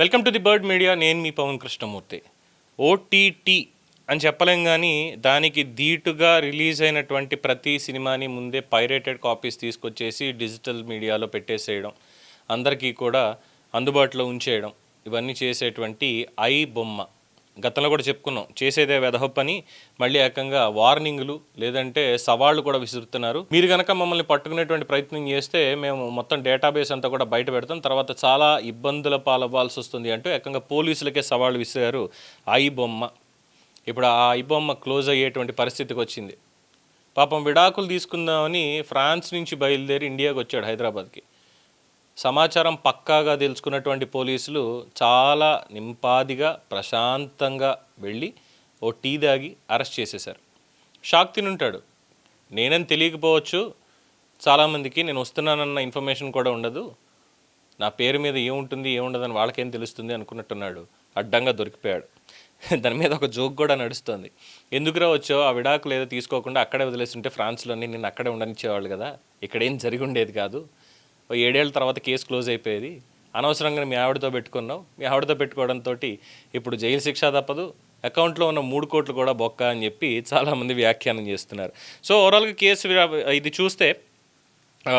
Welcome to the bird media. నేను మీ Pawan Krishnamurthy. OTT అని చెప్పలేం కానీ దానికి ధీటుగా రిలీజ్ అయినటువంటి ప్రతి సినిమాని ముందే పైరేటెడ్ కాపీస్ తీసుకొచ్చేసి డిజిటల్ మీడియాలో పెట్టేసేయడం అందరికీ కూడా అందుబాటులో ఉంచేయడం ఇవన్నీ చేసేటువంటి ఐ బొమ్మ. గతంలో కూడా చెప్పుకున్నాం. చేసేదే వెధవ పని మళ్ళీ ఏకంగా వార్నింగ్లు లేదంటే సవాళ్ళు కూడా విసురుతున్నారు. మీరు కనుక మమ్మల్ని పట్టుకునేటువంటి ప్రయత్నం చేస్తే మేము మొత్తం డేటాబేస్ అంతా కూడా బయట పెడతాం. తర్వాత చాలా ఇబ్బందుల పాలవ్వాల్సి వస్తుంది అంటూ ఏకంగా పోలీసులకే సవాళ్ళు విసిరారు ఐ బొమ్మ. ఇప్పుడు ఆ ఐ బొమ్మ క్లోజ్ అయ్యేటువంటి పరిస్థితికి వచ్చింది. పాపం విడాకులు తీసుకుందామని ఫ్రాన్స్ నుంచి బయలుదేరి ఇండియాకి వచ్చాడు హైదరాబాద్కి. సమాచారం పక్కాగా తెలుసుకున్నటువంటి పోలీసులు చాలా నింపాదిగా ప్రశాంతంగా వెళ్ళి ఓ టీ దాగి అరెస్ట్ చేసేశారు. షాక్ తినుంటాడు. నేనని తెలియకపోవచ్చు. చాలామందికి నేను వస్తున్నానన్న ఇన్ఫర్మేషన్ కూడా ఉండదు. నా పేరు మీద ఏముంటుంది ఏముండదని వాళ్ళకేం తెలుస్తుంది అనుకున్నట్టున్నాడు. అడ్డంగా దొరికిపోయాడు. దాని మీద ఒక జోక్ కూడా నడుస్తుంది. ఎందుకురా వచ్చో ఆ విడాకులు ఏదో తీసుకోకుండా అక్కడే వదిలేస్తుంటే ఫ్రాన్స్లోని నేను అక్కడే ఉండనిచ్చేవాళ్ళు కదా. ఇక్కడేం జరిగి ఉండేది కాదు. ఏడేళ్ళ తర్వాత కేసు క్లోజ్ అయిపోయేది. అనవసరంగా మీ ఆవిడతో పెట్టుకున్నావు. మీ ఆవిడతో పెట్టుకోవడంతో ఇప్పుడు జైలు శిక్ష తప్పదు. అకౌంట్లో ఉన్న మూడు కోట్లు కూడా బొక్క అని చెప్పి చాలామంది వ్యాఖ్యానం చేస్తున్నారు. సో ఓవరాల్గా కేసు ఇది చూస్తే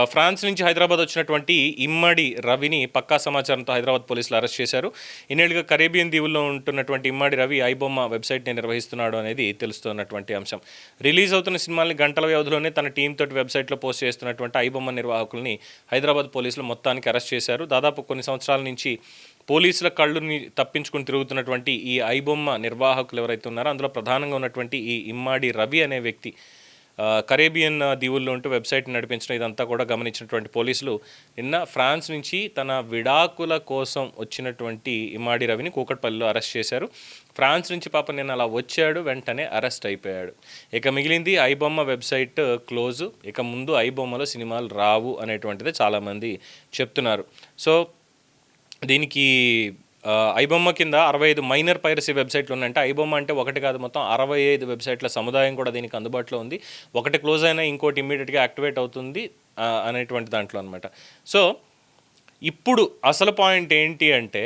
ఫ్రాన్స్ నుంచి హైదరాబాద్ వచ్చినటువంటి ఇమ్మడి రవిని పక్కా సమాచారంతో హైదరాబాద్ పోలీసులు అరెస్ట్ చేశారు. ఇన్నేళ్ళుగా కరేబియన్ దీవుల్లో ఉంటున్నటువంటి ఇమ్మడి రవి ఐబొమ్మ వెబ్సైట్ని నిర్వహిస్తున్నాడు అనేది తెలుస్తున్నటువంటి అంశం. రిలీజ్ అవుతున్న సినిమాల్ని గంటల వ్యవధిలోనే తన టీం తోటి వెబ్సైట్లో పోస్ట్ చేస్తున్నటువంటి ఐబొమ్మ నిర్వాహకుల్ని హైదరాబాద్ పోలీసులు మొత్తానికి అరెస్ట్ చేశారు. దాదాపు కొన్ని సంవత్సరాల నుంచి పోలీసుల కళ్ళుని తప్పించుకుని తిరుగుతున్నటువంటి ఈ ఐబొమ్మ నిర్వాహకులు ఎవరైతే ఉన్నారో అందులో ప్రధానంగా ఉన్నటువంటి ఈ ఇమ్మాడి రవి అనే వ్యక్తి కరేబియన్ దీవుల్లో ఉంటూ వెబ్సైట్ నడిపించడం ఇదంతా కూడా గమనించినటువంటి పోలీసులు. నిన్న ఫ్రాన్స్ నుంచి తన విడాకుల కోసం వచ్చినటువంటి ఇమాడి రవిని కూకట్పల్లిలో అరెస్ట్ చేశారు. ఫ్రాన్స్ నుంచి పాప నేను అలా వచ్చాడు వెంటనే అరెస్ట్ అయిపోయాడు. ఇక మిగిలింది ఐబొమ్మ వెబ్సైట్ క్లోజు. ఇక ముందు ఐబొమ్మలో సినిమాలు రావు అనేటువంటిది చాలామంది చెప్తున్నారు. సో దీనికి ఐబొమ్మ కింద అరవై ఐదు మైనర్ పైరసీ వెబ్సైట్లు ఉన్నాయంటే ఐబొమ్మ అంటే ఒకటి కాదు మొత్తం అరవై ఐదు వెబ్సైట్ల సముదాయం కూడా దీనికి అందుబాటులో ఉంది. ఒకటి క్లోజ్ అయినా ఇంకోటి ఇమ్మీడియట్గా యాక్టివేట్ అవుతుంది అనేటువంటి దాంట్లో అనమాట సో ఇప్పుడు అసలు పాయింట్ ఏంటి అంటే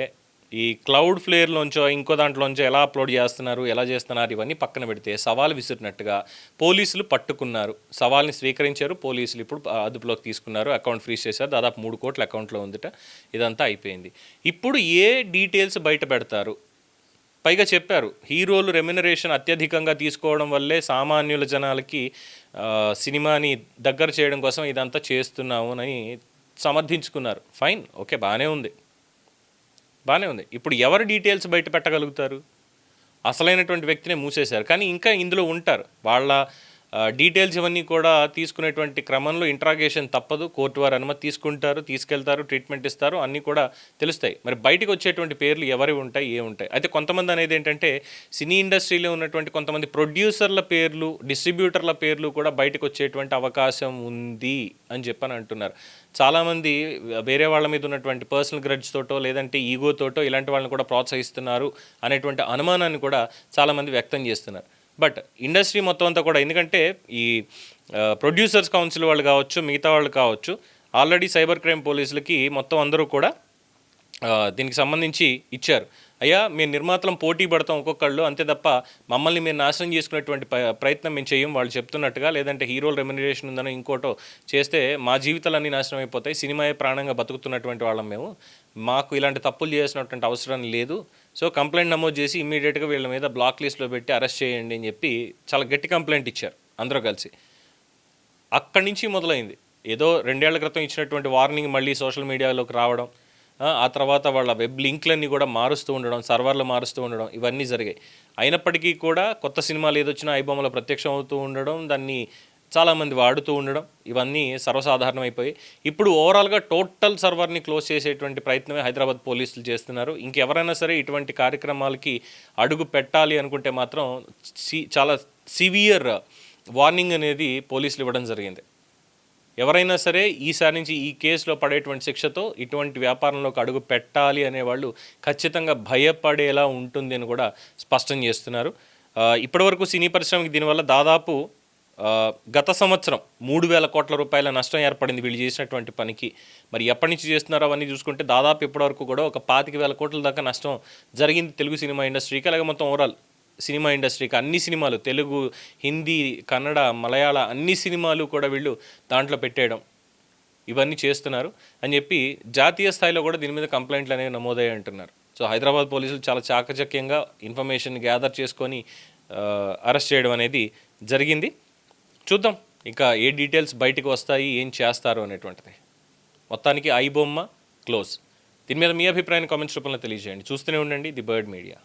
ఈ క్లౌడ్ ఫ్లేర్లోంచో ఇంకో దాంట్లోంచో ఎలా అప్లోడ్ చేస్తున్నారు ఎలా చేస్తున్నారు ఇవన్నీ పక్కన పెడితే సవాల్ విసిరినట్టుగా పోలీసులు పట్టుకున్నారు. సవాల్ని స్వీకరించారు పోలీసులు ఇప్పుడు అదుపులోకి తీసుకున్నారు అకౌంట్ ఫ్రీజ్ చేశారు దాదాపు మూడు కోట్ల అకౌంట్లో ఉందిట ఇదంతా అయిపోయింది. ఇప్పుడు ఏ డీటెయిల్స్ బయట పెడతారు? పైగా చెప్పారు హీరోలు రెమ్యునరేషన్ అత్యధికంగా తీసుకోవడం వల్లే సామాన్యుల జనాలకి సినిమాని దగ్గర చేయడం కోసం ఇదంతా చేస్తున్నాము అని సమర్థించుకున్నారు. ఫైన్ ఓకే బాగానే ఉంది. బాగానే ఉంది. ఇప్పుడు ఎవరు డీటెయిల్స్ బయట పెట్టగలుగుతారు? అసలైనటువంటి వ్యక్తినే మూసేశారు. కానీ ఇంకా ఇందులో ఉంటారు. వాళ్ళ డీటెయిల్స్ ఇవన్నీ కూడా తీసుకునేటువంటి క్రమంలో ఇంట్రాగేషన్ తప్పదు. కోర్టు వారు అనుమతి తీసుకుంటారు తీసుకెళ్తారు ట్రీట్మెంట్ ఇస్తారు అన్నీ కూడా తెలుస్తాయి. మరి బయటకు వచ్చేటువంటి పేర్లు ఎవరి ఉంటాయి ఏ ఉంటాయి? అయితే కొంతమంది అనేది ఏంటంటే సినీ ఇండస్ట్రీలో ఉన్నటువంటి కొంతమంది ప్రొడ్యూసర్ల పేర్లు డిస్ట్రిబ్యూటర్ల పేర్లు కూడా బయటకు వచ్చేటువంటి అవకాశం ఉంది అని చెప్పని అంటున్నారు. చాలామంది వేరే వాళ్ళ మీద ఉన్నటువంటి పర్సనల్ గ్రడ్జ్ తోటో లేదంటే ఈగోతోటో ఇలాంటి వాళ్ళని కూడా ప్రోత్సహిస్తున్నారు అనేటువంటి అనుమానాన్ని కూడా చాలామంది వ్యక్తం చేస్తున్నారు. బట్ ఇండస్ట్రీ మొత్తం అంతా కూడా ఎందుకంటే ఈ ప్రొడ్యూసర్స్ కౌన్సిల్ వాళ్ళు కావచ్చు మిగతా వాళ్ళు కావచ్చు ఆల్రెడీ సైబర్ క్రైమ్ పోలీసులకి మొత్తం అందరూ కూడా దీనికి సంబంధించి ఇచ్చారు. అయ్యా మేము నిర్మాతలం పోటీ పడతాం ఒక్కొక్కళ్ళు అంతే తప్ప మమ్మల్ని మీరు నాశనం చేసుకునేటువంటి ప్రయత్నం మేము చేయం వాళ్ళు చెప్తున్నట్టుగా లేదంటే హీరోల రెమ్యునరేషన్ ఉందని ఇంకోటో చేస్తే మా జీవితాలన్నీ నాశనం అయిపోతాయి సినిమాయే ప్రాణంగా బతుకుతున్నటువంటి వాళ్ళం మేము. మాకు ఇలాంటి తప్పులు చేసినటువంటి అవసరం లేదు. సో కంప్లైంట్ నమోదు చేసి ఇమీడియట్గా వీళ్ళ మీద బ్లాక్ లిస్ట్లో పెట్టి అరెస్ట్ చేయండి అని చెప్పి చాలా గట్టి కంప్లైంట్ ఇచ్చారు అందరూ కలిసి. అక్కడి నుంచి మొదలైంది. ఏదో రెండేళ్ళ క్రితం ఇచ్చినటువంటి వార్నింగ్ మళ్ళీ సోషల్ మీడియాలోకి రావడం ఆ, తర్వాత వాళ్ళ వెబ్ లింక్లన్నీ కూడా మారుస్తూ ఉండడం సర్వర్లు మారుస్తూ ఉండడం ఇవన్నీ జరిగాయి. అయినప్పటికీ కూడా కొత్త సినిమాలు ఏదొచ్చినా ఐబొమ్మలో ప్రత్యక్షం అవుతూ ఉండడం దాన్ని చాలామంది వాడుతూ ఉండడం ఇవన్నీ సర్వసాధారణమైపోయి. ఇప్పుడు ఓవరాల్గా టోటల్ సర్వర్ని క్లోజ్ చేసేటువంటి ప్రయత్నమే హైదరాబాద్ పోలీసులు చేస్తున్నారు. ఇంకెవరైనా సరే ఇటువంటి కార్యక్రమాలకి అడుగు పెట్టాలి అనుకుంటే మాత్రం సి- చాలా సివియర్ వార్నింగ్ అనేది పోలీసులు ఇవ్వడం జరిగింది. ఎవరైనా సరే ఈసారి నుంచి ఈ కేసులో పడేటువంటి శిక్షతో ఇటువంటి వ్యాపారంలోకి అడుగు పెట్టాలి అనేవాళ్ళు ఖచ్చితంగా భయపడేలా ఉంటుంది అని కూడా స్పష్టం చేస్తున్నారు. ఇప్పటివరకు సినీ పరిశ్రమకి దీనివల్ల దాదాపు గత సంవత్సరం మూడు వేల కోట్ల రూపాయల నష్టం ఏర్పడింది వీళ్ళు చేసినటువంటి పనికి. మరి ఎప్పటి నుంచి చేస్తున్నారో అవన్నీ చూసుకుంటే దాదాపు ఇప్పటివరకు కూడా ఒక పాతిక వేల కోట్ల దాకా నష్టం జరిగింది తెలుగు సినిమా ఇండస్ట్రీకి. అలాగే మొత్తం ఓవరాల్ సినిమా ఇండస్ట్రీకి అన్ని సినిమాలు తెలుగు హిందీ కన్నడ మలయాళ అన్ని సినిమాలు కూడా వీళ్ళు దాంట్లో పెట్టేయడం. ఇవన్నీ చేస్తున్నారు. అని చెప్పి జాతీయ స్థాయిలో కూడా దీని మీద కంప్లైంట్లు అనేవి నమోదయ్యాయి అంటున్నారు. సో హైదరాబాద్ పోలీసులు చాలా చాకచక్యంగా ఇన్ఫర్మేషన్ గ్యాదర్ చేసుకొని అరెస్ట్ చేయడం అనేది జరిగింది. చూద్దాం ఇంకా ఏ డీటెయిల్స్ బయటకు వస్తాయి ఏం చేస్తారు అనేటువంటిది. మొత్తానికి ఐ బొమ్మ క్లోజ్. దీని మీద మీ అభిప్రాయాన్ని కామెంట్స్ రూపంలో తెలియజేయండి. చూస్తూనే ఉండండి ది బర్డ్ మీడియా.